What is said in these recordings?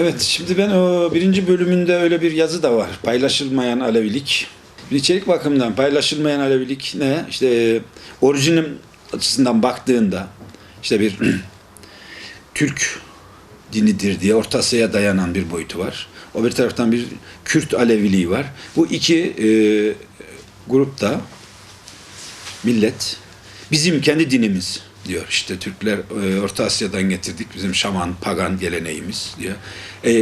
Evet, şimdi ben o birinci bölümünde öyle bir yazı da var. Paylaşılmayan Alevilik. İçerik bakımından paylaşılmayan Alevilik ne? İşte e, orijinim açısından baktığında işte bir Türk dinidir diye Orta Asya'ya dayanan bir boyutu var. O bir taraftan bir Kürt Aleviliği var. Bu iki e, grupta millet bizim kendi dinimiz diyor. İşte Türkler e, Orta Asya'dan getirdik bizim şaman, pagan geleneğimiz diyor. E,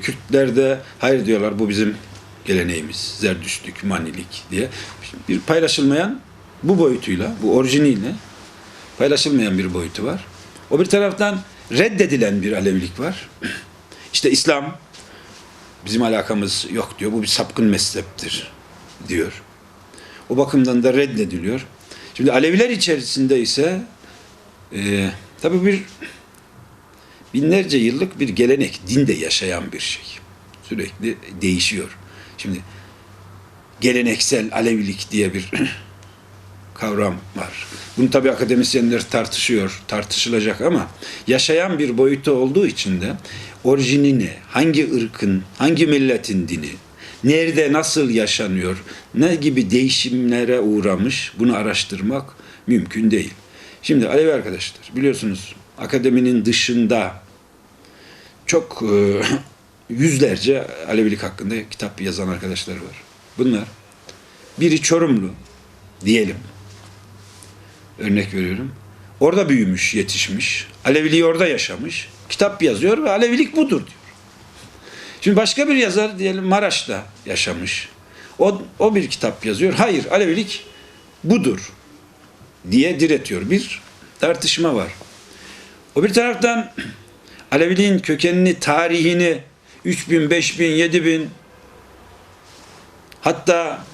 Kürtler de hayır diyorlar bu bizim geleneğimiz. Zerdüştlük, Manilik diye. Bir paylaşılmayan bu boyutuyla, bu orijiniyle paylaşılmayan bir boyutu var. O bir taraftan reddedilen bir Alevilik var. İşte İslam bizim alakamız yok diyor. Bu bir sapkın mezheptir diyor. O bakımdan da reddediliyor. Şimdi Aleviler içerisinde ise e, tabii bir binlerce yıllık bir gelenek, dinde yaşayan bir şey. Sürekli değişiyor. Şimdi geleneksel Alevilik diye bir kavram var. Bunu tabii akademisyenler tartışıyor, tartışılacak ama yaşayan bir boyutu olduğu için de orijinini, hangi ırkın, hangi milletin dini, nerede nasıl yaşanıyor, ne gibi değişimlere uğramış bunu araştırmak mümkün değil. Şimdi Alevi arkadaşlar biliyorsunuz akademinin dışında çok e, yüzlerce Alevilik hakkında kitap yazan arkadaşlar var. Bunlar biri Çorumlu diyelim. Örnek veriyorum. Orada büyümüş, yetişmiş. Aleviliği orada yaşamış. Kitap yazıyor ve Alevilik budur diyor. Şimdi başka bir yazar diyelim Maraş'ta yaşamış. O, o bir kitap yazıyor. Hayır Alevilik budur diye diretiyor. Bir tartışma var. O bir taraftan Aleviliğin kökenini, tarihini 3000, 5000, 7000 hatta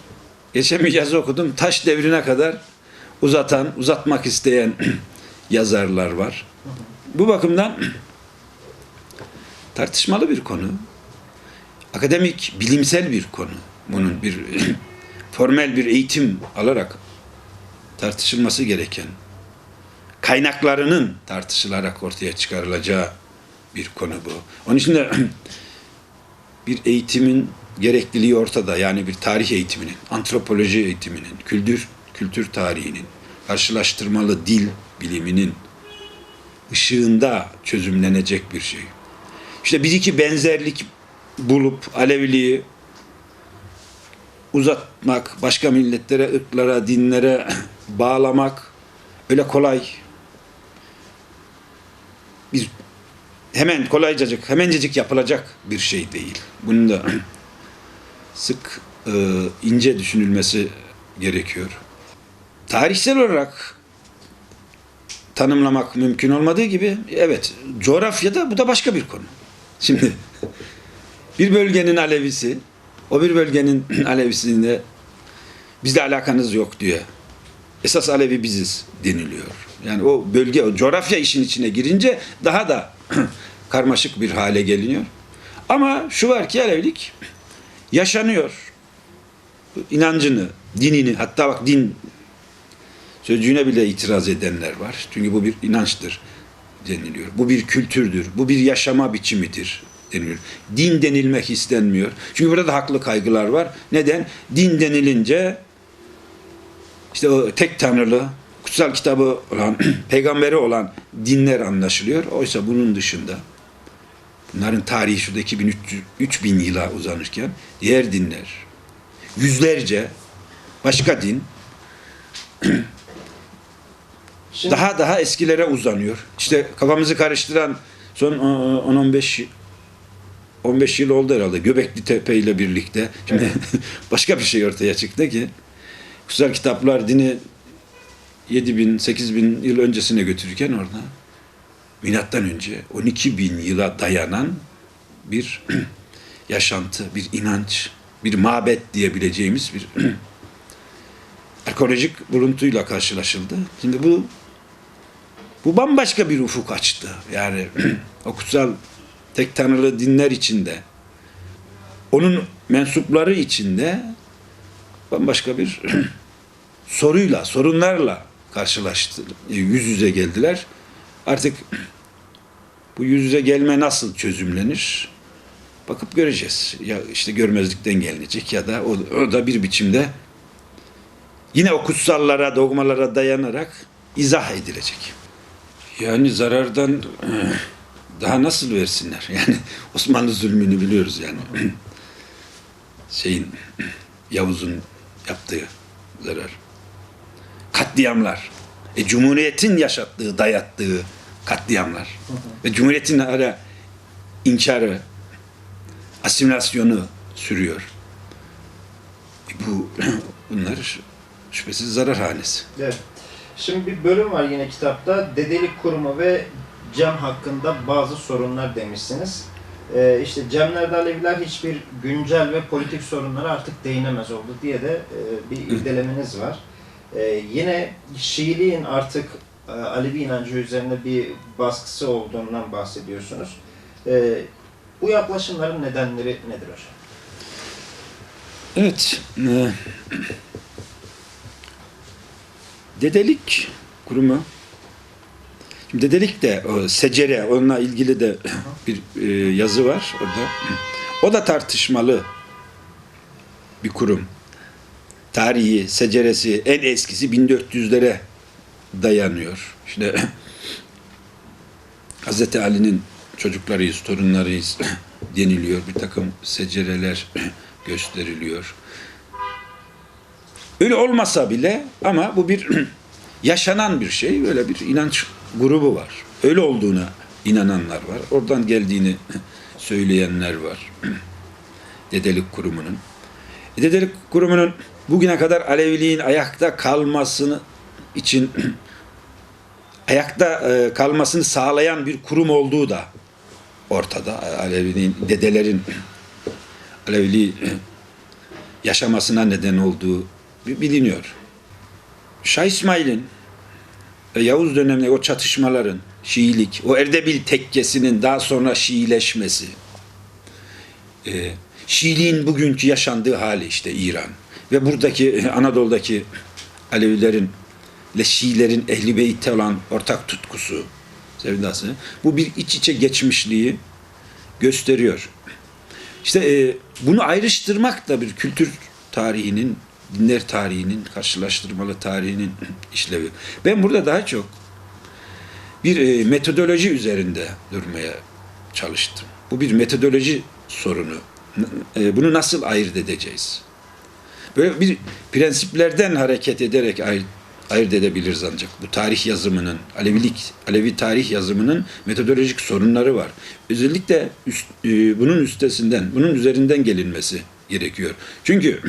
geçen bir yazı okudum. Taş devrine kadar uzatan, uzatmak isteyen yazarlar var. Bu bakımdan tartışmalı bir konu. Akademik, bilimsel bir konu. Bunun bir formel bir eğitim alarak tartışılması gereken, kaynaklarının tartışılarak ortaya çıkarılacağı bir konu bu. Onun için de bir eğitimin gerekliliği ortada. Yani bir tarih eğitiminin, antropoloji eğitiminin, kültür kültür tarihinin, karşılaştırmalı dil biliminin ışığında çözümlenecek bir şey. İşte bir iki benzerlik bulup Aleviliği uzatmak, başka milletlere, ırklara, dinlere bağlamak öyle kolay. Biz hemen kolaycacık, hemencecik yapılacak bir şey değil. Bunun da sık e, ince düşünülmesi gerekiyor. Tarihsel olarak tanımlamak mümkün olmadığı gibi evet coğrafyada bu da başka bir konu. Şimdi bir bölgenin Alevisi o bir bölgenin Alevisinde bizle alakanız yok diyor. Esas Alevi biziz deniliyor. Yani o bölge, o coğrafya işin içine girince daha da karmaşık bir hale geliniyor. Ama şu var ki Alevilik yaşanıyor. İnancını, dinini, hatta bak din sözcüğüne bile itiraz edenler var. Çünkü bu bir inançtır deniliyor. Bu bir kültürdür. Bu bir yaşama biçimidir deniliyor. Din denilmek istenmiyor. Çünkü burada da haklı kaygılar var. Neden? Din denilince işte o tek tanrılı, kutsal kitabı olan, peygamberi olan dinler anlaşılıyor. Oysa bunun dışında bunların tarihi şurada 2300 3000 yıla uzanırken diğer dinler yüzlerce başka din Şimdi, daha daha eskilere uzanıyor. İşte kafamızı karıştıran son 10-15 15 yıl oldu herhalde Göbekli Tepe ile birlikte. Şimdi başka bir şey ortaya çıktı ki kutsal kitaplar dini 7 bin, 8 bin yıl öncesine götürürken orada milattan önce 12 bin yıla dayanan bir yaşantı, bir inanç, bir mabet diyebileceğimiz bir arkeolojik buluntuyla karşılaşıldı. Şimdi bu bu bambaşka bir ufuk açtı. Yani o kutsal tek tanrılı dinler içinde onun mensupları içinde bambaşka bir soruyla, sorunlarla karşılaştı. Yüz yüze geldiler. Artık Bu yüz yüze gelme nasıl çözümlenir? Bakıp göreceğiz. Ya işte görmezlikten gelinecek ya da o, o da bir biçimde yine o kutsallara, dogmalara dayanarak izah edilecek. Yani zarardan daha nasıl versinler? Yani Osmanlı zulmünü biliyoruz yani. Şeyin Yavuz'un yaptığı zarar. Katliamlar. E, Cumhuriyet'in yaşattığı, dayattığı katliamlar. Ve Cumhuriyet'in hala inkarı, asimilasyonu sürüyor. E, bu bunlar şüphesiz zarar hanesi. Evet. Şimdi bir bölüm var yine kitapta. Dedelik kurumu ve cem hakkında bazı sorunlar demişsiniz. Ee, işte cemlerde Aleviler hiçbir güncel ve politik sorunlara artık değinemez oldu diye de e, bir irdelemeniz var. Ee, yine Şiiliğin artık e, Alevi inancı üzerinde bir baskısı olduğundan bahsediyorsunuz. Ee, bu yaklaşımların nedenleri nedir hocam? Evet. e, Dedelik kurumu. Dedelik de o secere onunla ilgili de bir e, yazı var orada. O da tartışmalı bir kurum. Tarihi, seceresi en eskisi 1400'lere dayanıyor. İşte Hz. Ali'nin çocuklarıyız, torunlarıyız deniliyor. Bir takım secereler gösteriliyor. Öyle olmasa bile ama bu bir yaşanan bir şey. Böyle bir inanç grubu var. Öyle olduğuna inananlar var. Oradan geldiğini söyleyenler var. Dedelik kurumunun. E, Dedelik kurumunun bugüne kadar Aleviliğin ayakta kalmasını için ayakta e, kalmasını sağlayan bir kurum olduğu da ortada. Aleviliğin, dedelerin Aleviliği yaşamasına neden olduğu biliniyor. Şah İsmail'in Yavuz döneminde o çatışmaların, Şiilik, o Erdebil tekkesinin daha sonra Şiileşmesi, e, Şiiliğin bugünkü yaşandığı hali işte İran ve buradaki e, Anadolu'daki Alevilerin ile Şiilerin Ehli Beyt'e olan ortak tutkusu, sevdası, bu bir iç içe geçmişliği gösteriyor. İşte e, bunu ayrıştırmak da bir kültür tarihinin, dinler tarihinin, karşılaştırmalı tarihinin işlevi. Ben burada daha çok bir e, metodoloji üzerinde durmaya çalıştım. Bu bir metodoloji sorunu. E, bunu nasıl ayırt edeceğiz? Böyle bir prensiplerden hareket ederek ayırt, ayırt edebiliriz ancak. Bu tarih yazımının, Alevilik, Alevi tarih yazımının metodolojik sorunları var. Özellikle üst, e, bunun üstesinden, bunun üzerinden gelinmesi gerekiyor. Çünkü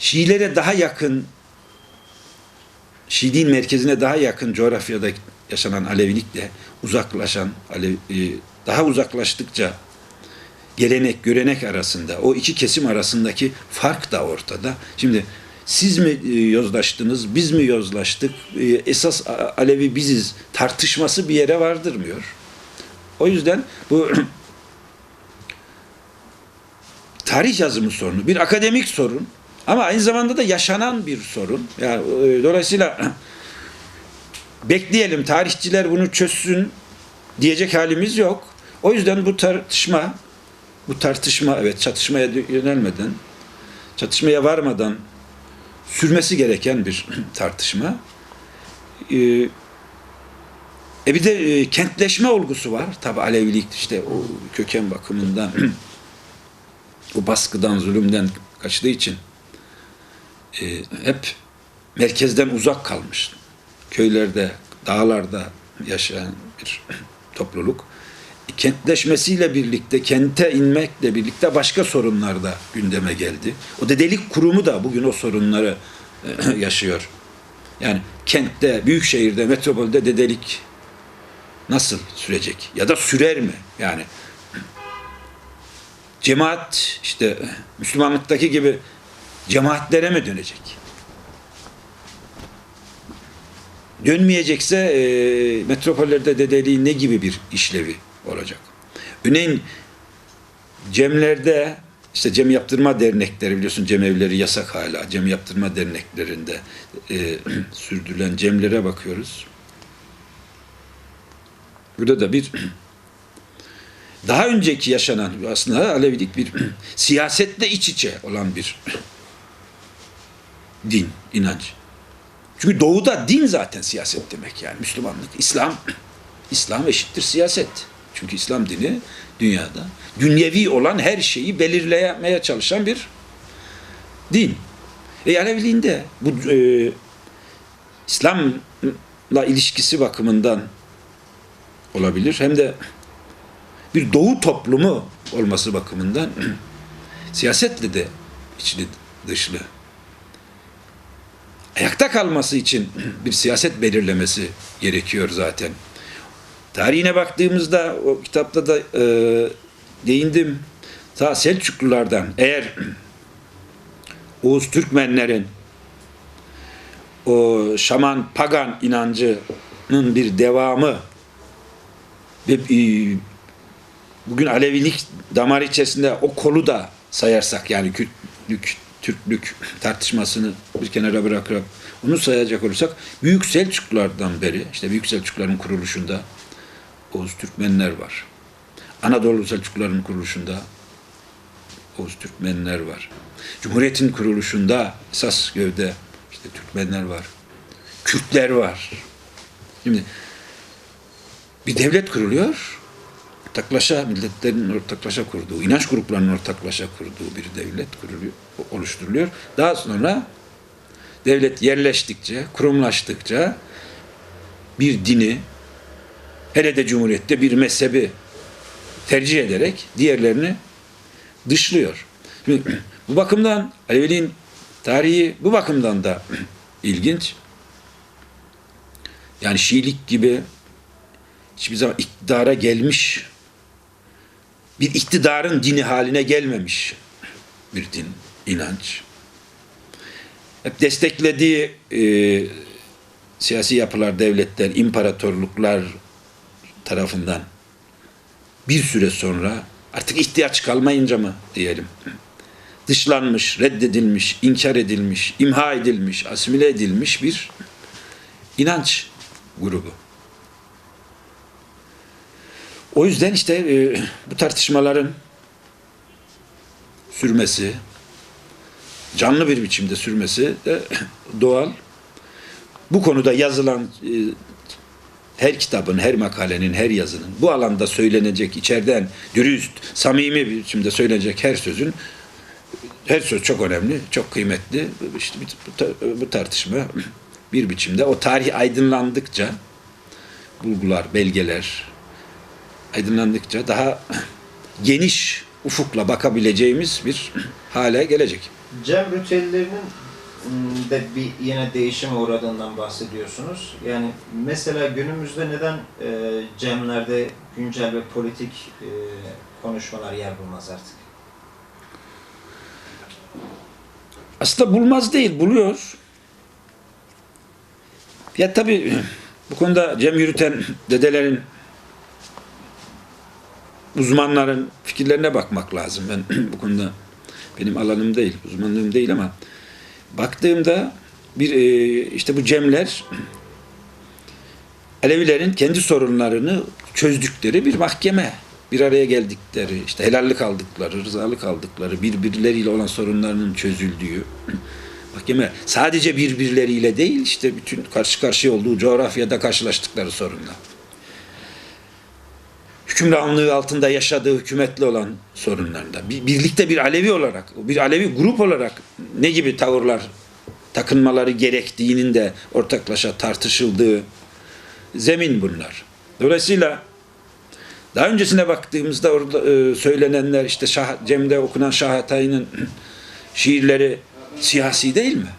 Şiilere daha yakın, Şiiliğin merkezine daha yakın coğrafyada yaşanan Alevilikle uzaklaşan, e, daha uzaklaştıkça gelenek, görenek arasında, o iki kesim arasındaki fark da ortada. Şimdi siz mi e, yozlaştınız, biz mi yozlaştık, e, esas Alevi biziz tartışması bir yere vardırmıyor. O yüzden bu tarih yazımı sorunu, bir akademik sorun ama aynı zamanda da yaşanan bir sorun. Yani e, dolayısıyla bekleyelim tarihçiler bunu çözsün diyecek halimiz yok. O yüzden bu tartışma bu tartışma evet çatışmaya yönelmeden çatışmaya varmadan sürmesi gereken bir tartışma. Ee, e bir de e, kentleşme olgusu var. Tabi Alevilik işte o köken bakımından o baskıdan, zulümden kaçtığı için e, hep merkezden uzak kalmış. Köylerde, dağlarda yaşayan bir topluluk. Kentleşmesiyle birlikte, kente inmekle birlikte başka sorunlar da gündeme geldi. O dedelik kurumu da bugün o sorunları e, yaşıyor. Yani kentte, büyük şehirde, metropolde dedelik nasıl sürecek? Ya da sürer mi? Yani cemaat işte Müslümanlıktaki gibi cemaatlere mi dönecek? Dönmeyecekse e, metropollerde dedeliğin ne gibi bir işlevi olacak? Örneğin cemlerde işte cem yaptırma dernekleri biliyorsun cemevleri yasak hala. Cem yaptırma derneklerinde e, sürdürülen cemlere bakıyoruz. Burada da bir daha önceki yaşanan aslında Alevilik bir siyasetle iç içe olan bir din, inanç. Çünkü doğuda din zaten siyaset demek yani Müslümanlık, İslam, İslam eşittir siyaset. Çünkü İslam dini dünyada dünyevi olan her şeyi belirlemeye çalışan bir din. E Aleviliğinde bu e, İslam'la ilişkisi bakımından olabilir. Hem de bir doğu toplumu olması bakımından siyasetle de içli dışlı. Ayakta kalması için bir siyaset belirlemesi gerekiyor zaten. Tarihine baktığımızda o kitapta da e, değindim. Ta Selçuklulardan eğer Oğuz Türkmenlerin o şaman pagan inancının bir devamı ve e, bugün Alevilik damar içerisinde o kolu da sayarsak yani Kürtlük, Türklük tartışmasını bir kenara bırakarak onu sayacak olursak Büyük Selçuklulardan beri işte Büyük Selçukluların kuruluşunda Oğuz Türkmenler var. Anadolu Selçukluların kuruluşunda Oğuz Türkmenler var. Cumhuriyetin kuruluşunda esas gövde işte Türkmenler var. Kürtler var. Şimdi bir devlet kuruluyor. Ortaklaşa, milletlerin ortaklaşa kurduğu, inanç gruplarının ortaklaşa kurduğu bir devlet kuruluyor, oluşturuluyor. Daha sonra devlet yerleştikçe, kurumlaştıkça bir dini, hele de Cumhuriyet'te bir mezhebi tercih ederek diğerlerini dışlıyor. Bu bakımdan Aleviliğin tarihi bu bakımdan da ilginç. Yani Şiilik gibi hiçbir zaman iktidara gelmiş bir iktidarın dini haline gelmemiş bir din, inanç. Hep desteklediği e, siyasi yapılar, devletler, imparatorluklar tarafından bir süre sonra artık ihtiyaç kalmayınca mı diyelim dışlanmış, reddedilmiş, inkar edilmiş, imha edilmiş, asimile edilmiş bir inanç grubu. O yüzden işte e, bu tartışmaların sürmesi, canlı bir biçimde sürmesi de doğal. Bu konuda yazılan e, her kitabın, her makalenin, her yazının bu alanda söylenecek, içeriden dürüst, samimi bir biçimde söylenecek her sözün her söz çok önemli, çok kıymetli. İşte bu, tartışma bir biçimde o tarih aydınlandıkça bulgular, belgeler aydınlandıkça daha geniş ufukla bakabileceğimiz bir hale gelecek. Cem ritüellerinin m, de bir yine değişime uğradığından bahsediyorsunuz. Yani mesela günümüzde neden e, cemlerde güncel ve politik e, konuşmalar yer bulmaz artık? Aslında bulmaz değil, buluyor. Ya tabii bu konuda cem yürüten dedelerin, uzmanların fikirlerine bakmak lazım. Ben bu konuda benim alanım değil, uzmanlığım değil ama baktığımda bir e, işte bu cemler Alevilerin kendi sorunlarını çözdükleri bir mahkeme. Bir araya geldikleri, işte helallik aldıkları, rızalık aldıkları, birbirleriyle olan sorunlarının çözüldüğü mahkeme. Sadece birbirleriyle değil, işte bütün karşı karşıya olduğu coğrafyada karşılaştıkları sorunlar. Hükümranlığı altında yaşadığı hükümetle olan sorunlarında. Bir- Birlikte bir Alevi olarak, bir Alevi grup olarak ne gibi tavırlar takınmaları gerektiğinin de ortaklaşa tartışıldığı zemin bunlar. Dolayısıyla daha öncesine baktığımızda orada e, söylenenler işte Şah, Cem'de okunan Şah Hatay'ın şiirleri siyasi değil mi?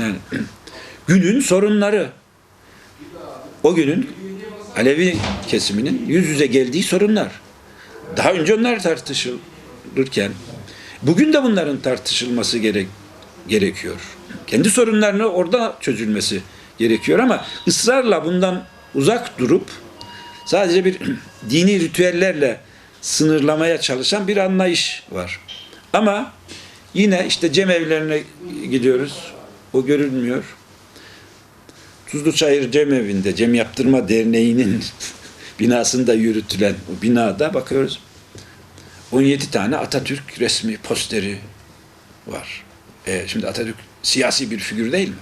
Yani günün sorunları o günün Alevi kesiminin yüz yüze geldiği sorunlar. Daha önce onlar tartışılırken bugün de bunların tartışılması gerek gerekiyor. Kendi sorunlarını orada çözülmesi gerekiyor ama ısrarla bundan uzak durup sadece bir dini ritüellerle sınırlamaya çalışan bir anlayış var. Ama yine işte cem evlerine gidiyoruz. O görülmüyor. Tuzlu Çayır Cem Yaptırma Derneği'nin binasında yürütülen o binada bakıyoruz 17 tane Atatürk resmi posteri var. E, şimdi Atatürk siyasi bir figür değil mi?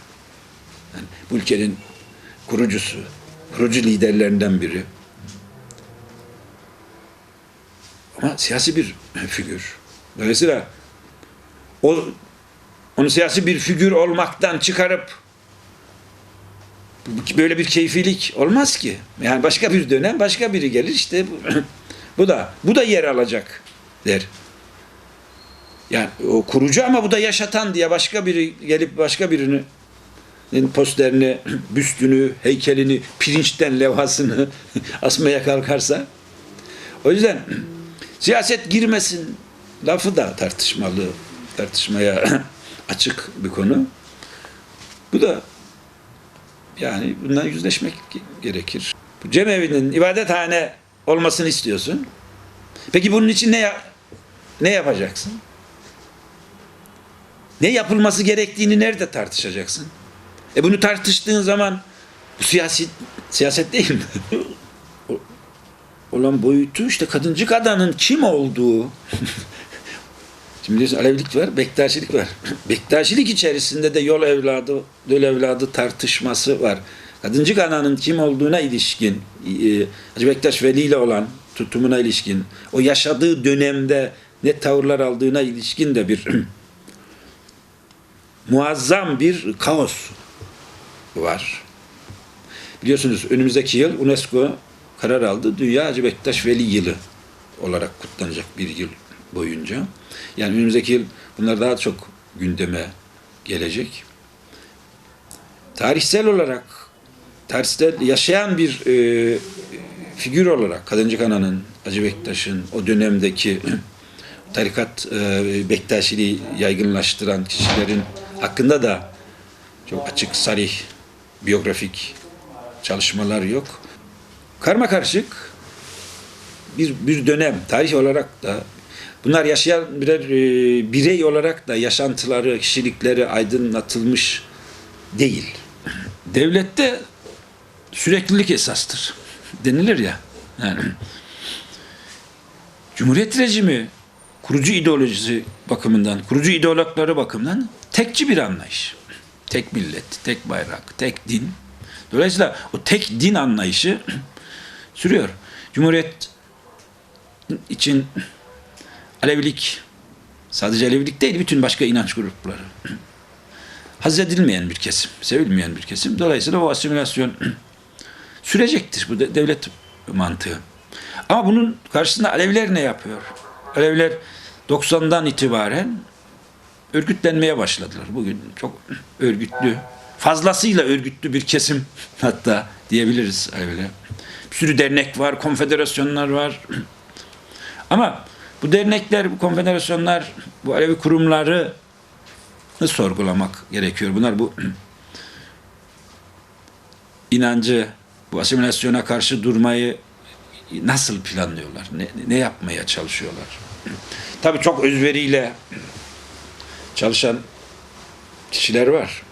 Yani bu ülkenin kurucusu, kurucu liderlerinden biri. Ama siyasi bir figür. Dolayısıyla o onu siyasi bir figür olmaktan çıkarıp böyle bir keyfilik olmaz ki. Yani başka bir dönem başka biri gelir işte bu, bu da bu da yer alacak der. Yani o kurucu ama bu da yaşatan diye başka biri gelip başka birini posterini, büstünü, heykelini, pirinçten levhasını asmaya kalkarsa o yüzden siyaset girmesin lafı da tartışmalı, tartışmaya açık bir konu. Bu da yani bundan yüzleşmek gerekir. Cemevi'nin ibadethane olmasını istiyorsun. Peki bunun için ne ne yapacaksın? Ne yapılması gerektiğini nerede tartışacaksın? E bunu tartıştığın zaman bu siyasi siyaset değil mi? Olan boyutu işte kadıncık adanın kim olduğu. Şimdi biliyorsun Alevilik var, Bektaşilik var. Bektaşilik içerisinde de yol evladı, döl evladı tartışması var. Kadıncık ananın kim olduğuna ilişkin, e, Hacı Bektaş Veli ile olan tutumuna ilişkin, o yaşadığı dönemde ne tavırlar aldığına ilişkin de bir muazzam bir kaos var. Biliyorsunuz önümüzdeki yıl UNESCO karar aldı. Dünya Hacı Bektaş Veli Yılı olarak kutlanacak bir yıl boyunca. Yani önümüzdeki yıl bunlar daha çok gündeme gelecek. Tarihsel olarak tarihsel yaşayan bir e, figür olarak Kadıncık Ana'nın, Hacı Bektaş'ın o dönemdeki tarikat e, Bektaşiliği yaygınlaştıran kişilerin hakkında da çok açık, sarih, biyografik çalışmalar yok. Karma karışık bir, bir dönem tarih olarak da bunlar yaşayan birer e, birey olarak da yaşantıları, kişilikleri aydınlatılmış değil. Devlette süreklilik esastır denilir ya. Yani Cumhuriyet rejimi kurucu ideolojisi bakımından, kurucu ideologları bakımından tekçi bir anlayış. Tek millet, tek bayrak, tek din. Dolayısıyla o tek din anlayışı sürüyor. Cumhuriyet için Alevilik sadece Alevilik değil bütün başka inanç grupları haz edilmeyen bir kesim, sevilmeyen bir kesim. Dolayısıyla o asimilasyon sürecektir. Bu de- devlet mantığı. Ama bunun karşısında Aleviler ne yapıyor? Aleviler 90'dan itibaren örgütlenmeye başladılar. Bugün çok örgütlü, fazlasıyla örgütlü bir kesim hatta diyebiliriz Aleviler. Bir sürü dernek var, konfederasyonlar var. Ama bu dernekler, bu konfederasyonlar, bu Alevi kurumları sorgulamak gerekiyor. Bunlar bu inancı, bu asimilasyona karşı durmayı nasıl planlıyorlar? Ne, ne yapmaya çalışıyorlar? Tabii çok özveriyle çalışan kişiler var.